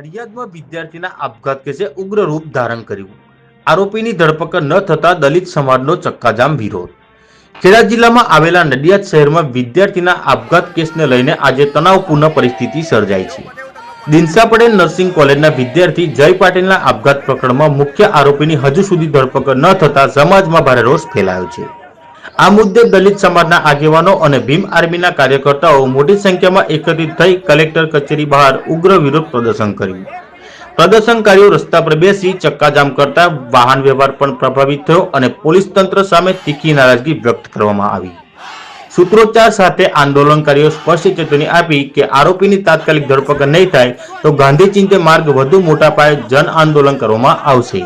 નડિયાદમાં વિદ્યાર્થીના આપઘાત કેસે ઉગ્ર રૂપ ધારણ કર્યું. આરોપીની ધરપકડ ન થતા દલિત સમાજનો ચક્કાજામ વિરોધ. ખેડા જિલ્લામાં આવેલા નડિયાદ શહેરમાં વિદ્યાર્થીના આપઘાત કેસને લઈને આજે તણાવપૂર્ણ પરિસ્થિતિ સર્જાઈ છે. દિનસા પટેલ નર્સિંગ કોલેજના વિદ્યાર્થી જય પાટીલના આપઘાત પ્રકરણમાં મુખ્ય આરોપીની હજુ સુધી ધરપકડ ન થતા સમાજમાં ભારે રોષ ફેલાયો છે. આ મુદ્દે દલિત સમાજના આગેવાનો અને ભીમ આર્મીના કાર્યકર્તાઓ મોટી સંખ્યામાં એકત્રિત થઈ કલેક્ટર કચેરી બહાર ઉગ્ર વિરોધ પ્રદર્શન કર્યું. પ્રદર્શનકારીઓ રસ્તા પર બેસી ચક્કાજામ કરતા વાહન વ્યવહાર પણ પ્રભાવિત થયો અને પોલીસ તંત્ર સામે તીખી નારાજગી વ્યક્ત કરવામાં આવી. સૂત્રોચ્ચાર સાથે આંદોલનકારીઓ સ્પષ્ટ ચેતવણી આપી કે આરોપીની તાત્કાલિક ધરપકડ નહીં થાય તો ગાંધી ચિંતે માર્ગ વધુ મોટા પાયે જન આંદોલન કરવામાં આવશે.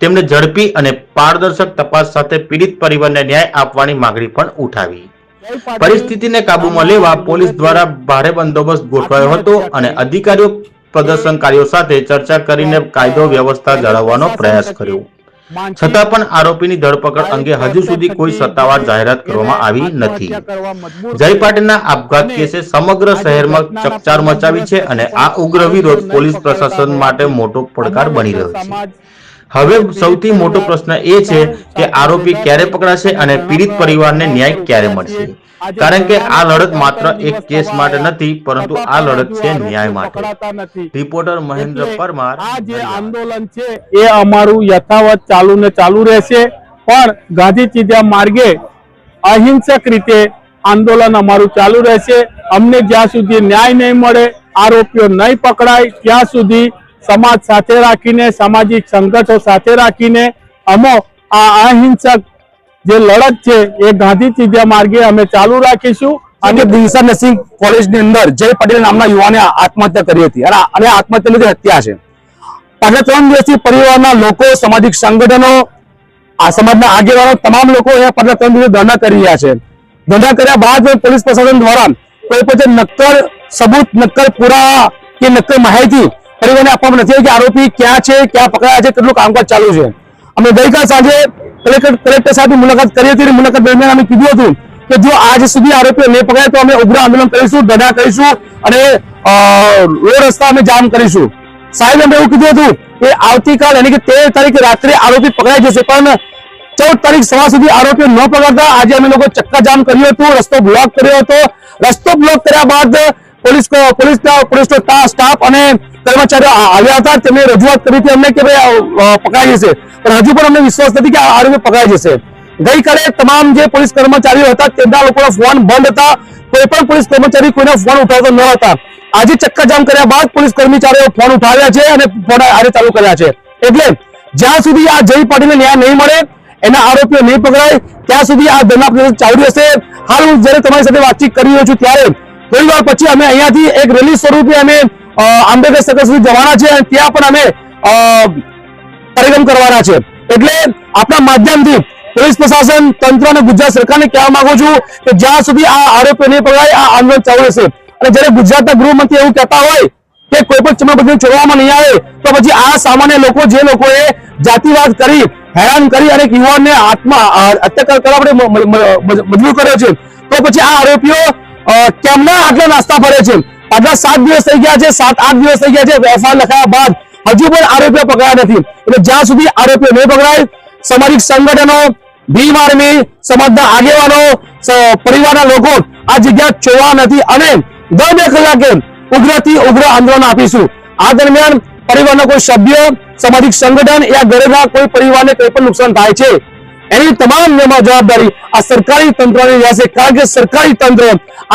તેમણે ઝડપી અને પારદર્શક તપાસ સાથે પીડિત પરિવારને ન્યાય આપવાની માંગણી પણ ઉઠાવી. પરિસ્થિતિને કાબૂમાં લેવા પોલીસ દ્વારા ભારે બંદોબસ્ત ગોઠવાયો હતો અને અધિકારીઓ પ્રદર્શનકારીઓ સાથે ચર્ચા કરીને કાયદો વ્યવસ્થા જાળવવાનો પ્રયાસ કર્યો. છતાં પણ આરોપીની ધરપકડ અંગે હજુ સુધી કોઈ સત્તાવાર જાહેરાત કરવામાં આવી નથી. જય પાટીલના આપઘાત કેસે સમગ્ર શહેરમાં ચકચાર મચાવી છે અને આ ઉગ્ર વિરોધ પોલીસ પ્રશાસન માટે મોટો પડકાર બની રહ્યો છે. હવે સૌથી મોટો પ્રશ્ન એ છે કે આરોપી ક્યારે પકડાશે અને પીડિત પરિવારને ન્યાય ક્યારે મળશે? કારણ કે આ લડત માત્ર એક કેસ માટે નથી પરંતુ આ લડત છે ન્યાય માટે. રિપોર્ટર મહેન્દ્ર પરમાર આ જે આંદોલન છે એ અમારું યથાવત ચાલુ ને ચાલુ રહેશે. પણ ગાંધી ચીધ્યા માર્ગે અહિંસક રીતે આંદોલન અમારું ચાલુ રહેશે. અમને જ્યાં સુધી ન્યાય નહીં મળે આરોપીઓ નહીં પકડાય ત્યાં સુધી સમાજ સાથે રાખીને સામાજિક સંગઠનો સાથે રાખીને અમો આ અહિંસક જે લડત છે એ ગાંધી ચીજા માર્ગે અમે ચાલુ રાખીશું. અને દિલસા નર્સિંગ કોલેજની અંદર જય પટેલ નામના યુવાને આત્મહત્યા કરી હતી અને અને આત્મહત્યા લીધે હત્યા છે. પાછલા ત્રણ દિવસથી પરિવારના લોકો સામાજિક સંગઠનો આ સમાજના આગેવાનો તમામ લોકો અહીંયા પાછલા ત્રણ દિવસ ધરણા કરી રહ્યા છે. ધરણા કર્યા બાદ પોલીસ પ્રશાસન દ્વારા કોઈ પછી નક્કર સબૂત નક્કર પુરાવા કે નક્કર માહિતી પરિવારને આપવામાં નથી કે આરોપી ક્યાં છે, ક્યાં પકડાયા છે, કેટલું કામકાજ ચાલુ છે. અમે ગઈકાલ સાંજે કલેક્ટર કલેક્ટર સાથે મુલાકાત કરી હતી મુલાકાત દરમિયાન અમે કીધું હતું કે જો આજ સુધી આરોપીઓ નહીં પકડાય તો અમે ઉગ્ર આંદોલન કરીશું, ધરણા કરીશું અને રોડ રસ્તા અમે જામ કરીશું. સાહેબ અમે એવું કીધું હતું કે આવતીકાલ એટલે કે તેર તારીખે રાત્રે આરોપી પકડાઈ જશે, પણ ચૌદ તારીખ સવાર સુધી આરોપીઓ ન પકડતા. આજે અમે લોકો ચક્કા જામ કર્યું હતું, રસ્તો બ્લોક કર્યો હતો. રસ્તો બ્લોક કર્યા બાદ પોલીસ પોલીસના પોલીસનો સ્ટાફ અને કર્મચારીઓ આવ્યા હતા. તેમણે રજૂઆત કરી હતી અમને કે ભાઈ પકડાઈ જશે. પણ હજુ પણ અમને વિશ્વાસ નથી કે આ આરોપી પકડાઈ જશે. ગઈકાલે તમામ જે પોલીસ કર્મચારીઓ હતા તેમના લોકોના ફોન બંધ હતા. કોઈ પણ પોલીસ કર્મચારી કોઈના ફોન ઉઠાવતો ન હતા. આજે ચક્કાજામ કર્યા બાદ પોલીસ કર્મચારીઓ ફોન ઉઠાવ્યા છે અને ફોન આરે ચાલુ કર્યા છે. એટલે જ્યાં સુધી આ જય પાટીલને ન્યાય નહીં મળે, એના આરોપીઓ નહીં પકડાય, ત્યાં સુધી આ ધરણા ચાલુ હશે હાલ હું જ્યારે તમારી સાથે વાતચીત કરી રહ્યો છું ત્યારે થોડી પછી અમે અહીંયાથી એક રેલી સ્વરૂપે અમે આંબેડકર સર્કલ સુધી જવાના છે અને ત્યાં પણ અમે કાર્યક્રમ કરવાના છે. એટલે આપણા માધ્યમથી પોલીસ પ્રશાસન, તંત્ર અને ગુજરાત સરકારને કહેવા માંગુ છું કે જ્યાં સુધી આ આરોપીઓ નહીં પકડાય, આ આંદોલન ચાલુ રહેશે. અને જ્યારે ગુજરાતના ગૃહમંત્રી એવું કહેતા હોય કે કોઈ પણ ચમકબંધી છોડવામાં નહીં આવે, તો પછી આ સામાન્ય લોકો, જે લોકોએ જાતિવાદ કરી, હેરાન કરી અને યુવાનને આત્મા હત્યા કરવા માટે મજબૂર કર્યો છે, તો પછી આ આરોપીઓ કેમના આટલા નાસ્તા ફરે છે? આટલા સાત દિવસ થઈ ગયા છે, સાત, આઠ દિવસ થઈ ગયા છે એફઆઈઆર લખાયા બાદ હજુ પણ આરોપીઓ પકડાયા નથી. એટલે જ્યાં સુધી આરોપીઓ નહીં પકડાય, સામાજિક સંગઠનો, ભીમ આર્મી, સમાજના આગેવાનો પરિવારના લોકો આ જગ્યા જોવા નથી અને દર બે કલાકે ઉગ્રથી ઉગ્ર આંદોલન આપીશું. આ દરમિયાન પરિવારના કોઈ સભ્ય, સામાજિક સંગઠન યા ઘરેના કોઈ પરિવારને કોઈ પણ નુકસાન થાય છે એની તમામ જવાબદારી આ સરકારી તંત્રની રહેશે, કારણ કે સરકારી તંત્ર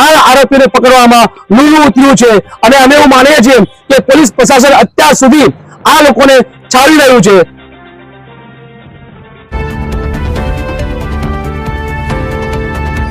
આ આરોપીને પકડવામાં લુલું ઉતર્યું છે. અને અમે એવું માનીએ છીએ કે પોલીસ પ્રશાસન અત્યાર સુધી આ લોકોને છાવી રહ્યું છે.